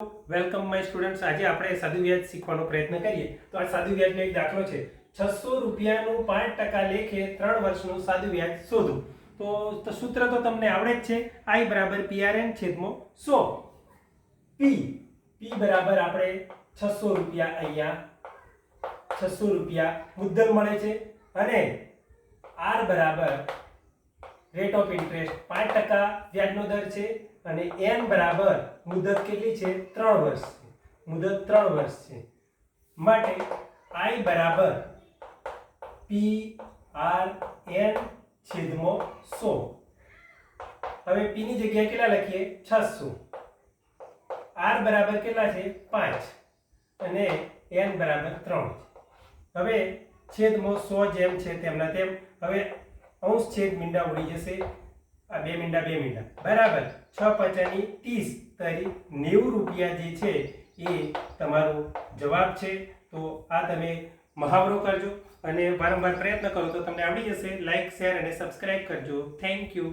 Welcome my students આજે આપણે સાદું વ્યાજ શીખવાનો પ્રયત્ન કરીએ. તો આ સાદું વ્યાજનો એક દાખલો છે. છસો રૂપિયાનું પાંચ ટકા લેખે ત્રણ વર્ષનું સાદું વ્યાજ શોધો. તો સૂત્ર તો તમને આવડે જ છે. આઈ બરાબર પીઆરએન છેદમાં સો. પી પી બરાબર આપણે છસો રૂપિયા અહીંયા, છસો રૂપિયા મુદ્દલ મળે છે. અને આર બરાબર રેટ ઓફ ઇન્ટરેસ્ટ પાંચ ટકા વ્યાજનો દર છે અને એન બરાબર મુદત કેટલી છે? ત્રણ વર્ષ છે. મુદત ત્રણ વર્ષ છે. માટે આઈ બરાબર પી આર એન છેદમાં સો. હવે પીની જગ્યાએ કેટલા લખીએ? છસો. આર બરાબર કેટલા છે? પાંચ. અને એન બરાબર ત્રણ હવે છેદમાં સો જેમ છે તેમના તેમ. હવે અંશ છેદ મીંડા ઉડી જશે. આ બે મીંડા બે મીંડા. બરાબર. છ પચાની ત્રીસ તરી નેવું રૂપિયા જે છે એ તમારો જવાબ છે. તો આ તમે મહાવરો કરજો અને વારંવાર પ્રયત્ન કરો તો તમને આવડી જશે. લાઇક શેર અને સબસ્ક્રાઇબ કરજો. Thank you.